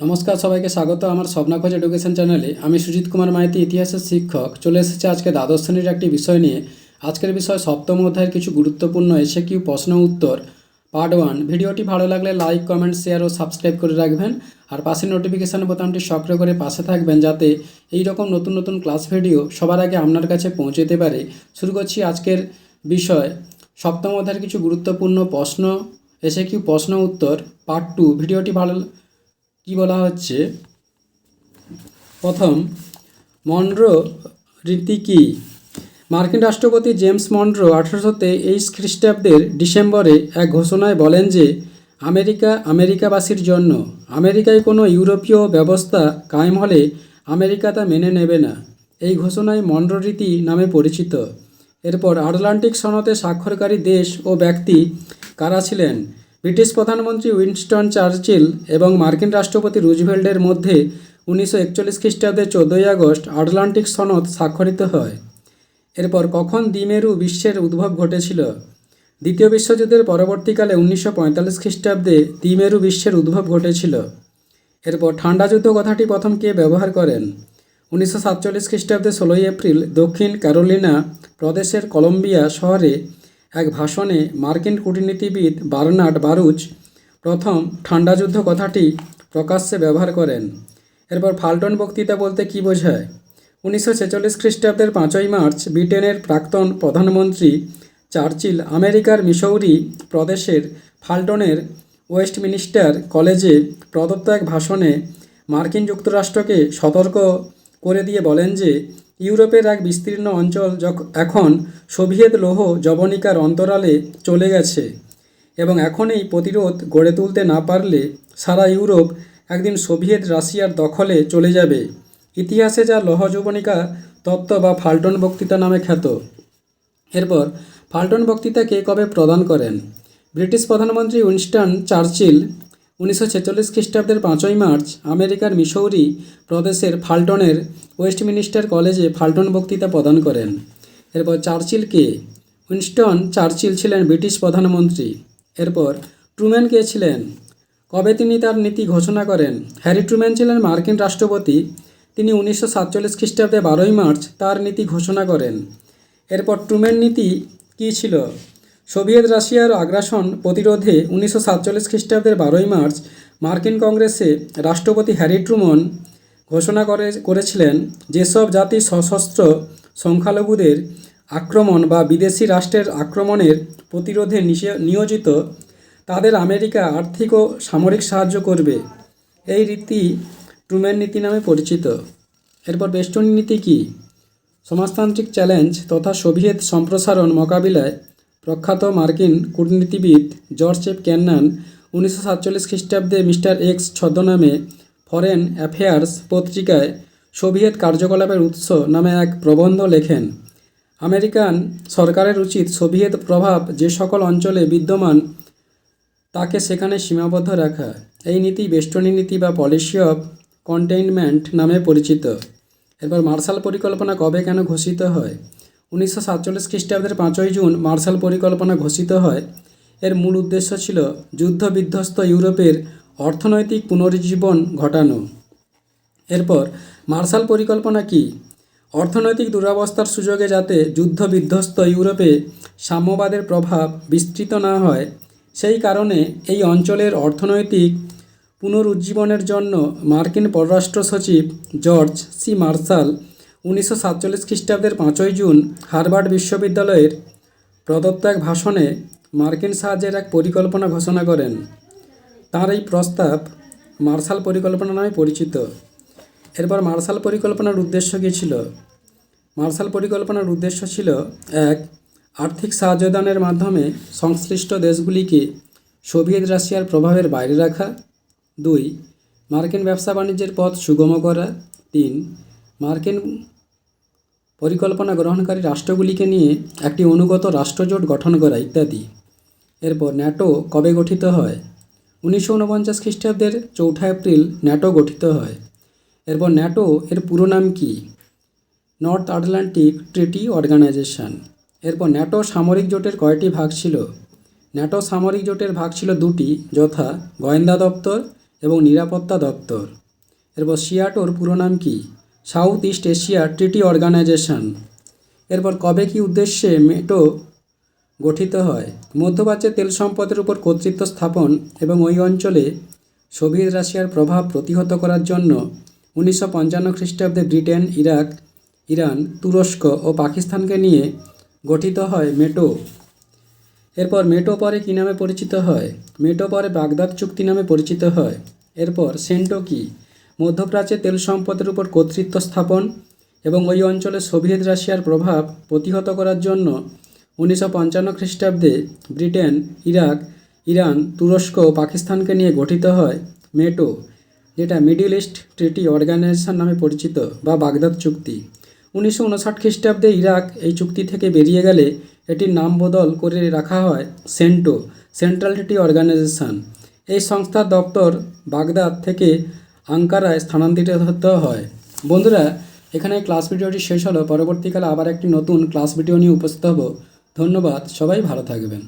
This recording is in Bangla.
নমস্কার সবাইকে স্বাগত আমার স্বপ্নাখোঁজ এডুকেশন চ্যানেলে আমি সুজিত কুমার মাইতি, ইতিহাসের শিক্ষক। চলে এসেছে আজকে দ্বাদশ শ্রেণির একটি বিষয় নিয়ে। আজকের বিষয় সপ্তম অধ্যায়ের কিছু গুরুত্বপূর্ণ এসে কিউ প্রশ্ন উত্তর। পার্ট ওয়ান ভিডিওটি ভালো লাগলে লাইক কমেন্ট শেয়ার ও সাবস্ক্রাইব করে রাখবেন। আর পাশের নোটিফিকেশান বোতামটি সক্রিয় করে পাশে থাকবেন যাতে এই রকম নতুন নতুন ক্লাস ভিডিও সবার আগে আপনার কাছে পৌঁছে যেতে পারে। শুরু করছি আজকের বিষয়। সপ্তম অধ্যায়ের কিছু গুরুত্বপূর্ণ প্রশ্ন। এসে কিউ প্রশ্ন উত্তর। পার্ট টু ভিডিওটি ভালো কি বলা হচ্ছে? প্রথম মনরো রীতি কি? মার্কিন রাষ্ট্রপতি জেমস মনরো আঠারোশো তেইশ খ্রিস্টাব্দের ডিসেম্বরে এক ঘোষণায় বলেন যে, আমেরিকা আমেরিকাবাসীর জন্য, আমেরিকায় কোনো ইউরোপীয় ব্যবস্থা কায়েম হলে আমেরিকা তা মেনে নেবে না। এই ঘোষণায় মনরো রীতি নামে পরিচিত। এরপর আটলান্টিক সনদে স্বাক্ষরকারী দেশ ও ব্যক্তি কারা ছিলেন? ব্রিটিশ প্রধানমন্ত্রী উইনস্টন চার্চিল এবং মার্কিন রাষ্ট্রপতি রুজভেল্ডের মধ্যে উনিশশো একচল্লিশ খ্রিস্টাব্দে চোদ্দোই আগস্ট আটলান্টিক সনদ স্বাক্ষরিত হয়। এরপর কখন দ্বিমেরু বিশ্বের উদ্ভব ঘটেছিল? দ্বিতীয় বিশ্বযুদ্ধের পরবর্তীকালে উনিশশো পঁয়তাল্লিশ খ্রিস্টাব্দে দ্বিমেরু বিশ্বের উদ্ভব ঘটেছিল। এরপর ঠান্ডা যুদ্ধ কথাটি প্রথম কে ব্যবহার করেন? উনিশশো সাতচল্লিশ খ্রিস্টাব্দে ষোলোই এপ্রিল দক্ষিণ ক্যারোলিনা প্রদেশের কলম্বিয়া শহরে এক ভাষণে মার্কিন কূটনীতিবিদ বার্নার্ড বারুচ প্রথম ঠান্ডা যুদ্ধ কথাটি প্রকাশ্যে ব্যবহার করেন। এরপর ফাল্টন বক্তৃতা বলতে কী বোঝায়? উনিশশো ছেচল্লিশ খ্রিস্টাব্দের পাঁচই মার্চ ব্রিটেনের প্রাক্তন প্রধানমন্ত্রী চার্চিল আমেরিকার মিসৌরি প্রদেশের ফাল্টনের ওয়েস্টমিনিস্টার কলেজে প্রদত্ত এক ভাষণে মার্কিন যুক্তরাষ্ট্রকে সতর্ক করে দিয়ে বলেন যে ইউরোপের এক বিস্তীর্ণ অঞ্চল এখন সোভিয়েত লৌহ জবনিকার অন্তরালে চলে গেছে এবং এখন এই প্রতিরোধ গড়ে তুলতে না পারলে সারা ইউরোপ একদিন সোভিয়েত রাশিয়ার দখলে চলে যাবে। ইতিহাসে যা লৌহ যবনিকা তত্ত্ব বা ফাল্টন বক্তৃতা নামে খ্যাত। এরপর, ফাল্টন বক্তৃতা কে কবে প্রদান করেন? ব্রিটিশ প্রধানমন্ত্রী উইনস্টন চার্চিল উনিশশো ছেচল্লিশ খ্রিস্টাব্দের পাঁচই মার্চ আমেরিকার মিসৌরি প্রদেশের ফাল্টনের ওয়েস্টমিনিস্টার কলেজে ফাল্টন বক্তৃতা প্রদান করেন। এরপর চার্চিল কে। উইনস্টন চার্চিল ছিলেন ব্রিটিশ প্রধানমন্ত্রী। এরপর ট্রুম্যান কে ছিলেন। কবে তিনি তার নীতি ঘোষণা করেন? হ্যারি ট্রুম্যান ছিলেন মার্কিন রাষ্ট্রপতি। তিনি উনিশশো সাতচল্লিশ খ্রিস্টাব্দে বারোই মার্চ তার নীতি ঘোষণা করেন। এরপর ট্রুম্যান নীতি কী ছিল? সোভিয়েত রাশিয়ার আগ্রাসন প্রতিরোধে উনিশশো সাতচল্লিশ খ্রিস্টাব্দের বারোই মার্চ মার্কিন কংগ্রেসে রাষ্ট্রপতি হ্যারি ট্রুমন ঘোষণা করে, করেছিলেন যেসব জাতি সশস্ত্র সংখ্যালঘুদের আক্রমণ বা বিদেশি রাষ্ট্রের আক্রমণের প্রতিরোধে নিয়োজিত, তাদের আমেরিকা আর্থিক ও সামরিক সাহায্য করবে। এই রীতি ট্রুম্যান নীতি নামে পরিচিত। এরপর বেস্টনী নীতি কী? সমাজতান্ত্রিক চ্যালেঞ্জ তথা সোভিয়েত সম্প্রসারণ মোকাবিলায় প্রখ্যাত মার্কিন কূটনীতিবিদ জর্জ এফ ক্যান্নান উনিশশো সাতচল্লিশ খ্রিস্টাব্দে মিস্টার এক্স ছদ্মনামে ফরেন অ্যাফেয়ার্স পত্রিকায় সোভিয়েত কার্যকলাপের উৎস নামে এক প্রবন্ধ লেখেন, আমেরিকান সরকারের উচিত সোভিয়েত প্রভাব যে সকল অঞ্চলে বিদ্যমান তাকে সেখানে সীমাবদ্ধ রাখা। এই নীতি বেষ্টনী নীতি বা পলিসি অফ কন্টেইনমেন্ট নামে পরিচিত। এরপর মার্শাল পরিকল্পনা কবে কেন ঘোষিত হয়? উনিশশো সাতচল্লিশ খ্রিস্টাব্দের পাঁচই জুন মার্শাল পরিকল্পনা ঘোষিত হয়। এর মূল উদ্দেশ্য ছিল যুদ্ধ বিধ্বস্ত ইউরোপের অর্থনৈতিক পুনরুজ্জীবন ঘটানো। এরপর, মার্শাল পরিকল্পনা কি? অর্থনৈতিক দুরবস্থার সুযোগে যাতে যুদ্ধ বিধ্বস্ত ইউরোপে সাম্যবাদের প্রভাব বিস্তৃত না হয়, সেই কারণে এই অঞ্চলের অর্থনৈতিক পুনরুজ্জীবনের জন্য মার্কিন পররাষ্ট্র সচিব জর্জ সি মার্শাল উনিশশো সাতচল্লিশ খ্রিস্টাব্দের পাঁচই জুন হার্ভার্ড বিশ্ববিদ্যালয়ের প্রদত্ত এক ভাষণে মার্কিন সাহায্যের এক পরিকল্পনা ঘোষণা করেন। তার এই প্রস্তাব মার্শাল পরিকল্পনা নামে পরিচিত। এরপর মার্শাল পরিকল্পনার উদ্দেশ্য কী ছিল? মার্শাল পরিকল্পনার উদ্দেশ্য ছিল এক, আর্থিক সাহায্যদানের মাধ্যমে সংশ্লিষ্ট দেশগুলিকে সোভিয়েত রাশিয়ার প্রভাবের বাইরে রাখা। দুই, মার্কিন ব্যবসা বাণিজ্যের পথ সুগম করা। তিন মার্কিন পরিকল্পনা গ্রহণকারী রাষ্ট্রগুলিকে নিয়ে একটি অনুগত রাষ্ট্রজোট গঠন করা ইত্যাদি। এরপর ন্যাটো কবে গঠিত হয়? উনিশশো উনপঞ্চাশ খ্রিস্টাব্দের চৌঠা এপ্রিল ন্যাটো গঠিত হয়। এরপর ন্যাটো এর পুরো নাম কি? North Atlantic Treaty Organization. এরপর ন্যাটো সামরিক জোটের কয়টি ভাগ ছিল? ন্যাটো সামরিক জোটের ভাগ ছিল দুটি, যথা গোয়েন্দা দপ্তর এবং নিরাপত্তা দপ্তর। এরপর সিয়াটোর পুরো নাম কি? South East Asia Treaty Organization. এরপর কবে কি উদ্দেশ্যে মেটো গঠিত হয়? মধ্যপ্রাচ্যে তেল সম্পদের উপর কর্তৃত্ব স্থাপন এবং ওই অঞ্চলে সোভিয়েত রাশিয়ার প্রভাব প্রতিহত করার জন্য উনিশশো পঞ্চান্ন খ্রিস্টাব্দে ব্রিটেন, ইরাক, ইরান, তুরস্ক ও পাকিস্তানকে নিয়ে গঠিত হয় মেটো। এরপর মেটো পরে কী নামে পরিচিত হয়? মেটো পরে বাগদাদ চুক্তি নামে পরিচিত হয়। এরপর সেন্টো কি? মধ্যপ্রাচ্যে তেল সম্পদের উপর কর্তৃত্ব স্থাপন এবং ওই অঞ্চলে সোভিয়েত রাশিয়ার প্রভাব প্রতিহত করার জন্য উনিশশো পঞ্চান্ন খ্রিস্টাব্দে ব্রিটেন, ইরাক, ইরান, তুরস্ক ও পাকিস্তানকে নিয়ে গঠিত হয় মেটো, যেটা মিডিল ইস্ট ট্রিটি অর্গানাইজেশন নামে পরিচিত বা বাগদাদ চুক্তি। উনিশশো উনষাট খ্রিস্টাব্দে ইরাক এই চুক্তি থেকে বেরিয়ে গেলে এটির নাম বদল করে রাখা হয় সেন্টো, সেন্ট্রাল ট্রিটি অর্গানাইজেশন। এই সংস্থার দপ্তর বাগদাদ থেকে আঙ্কারায় স্থানান্তরিত হতে হয়। বন্ধুরা, এখানে ক্লাস ভিডিওটি শেষ হলো। পরবর্তীকালে আবার একটি নতুন ক্লাস ভিডিও নিয়ে উপস্থিত হব। ধন্যবাদ। সবাই ভালো থাকবেন।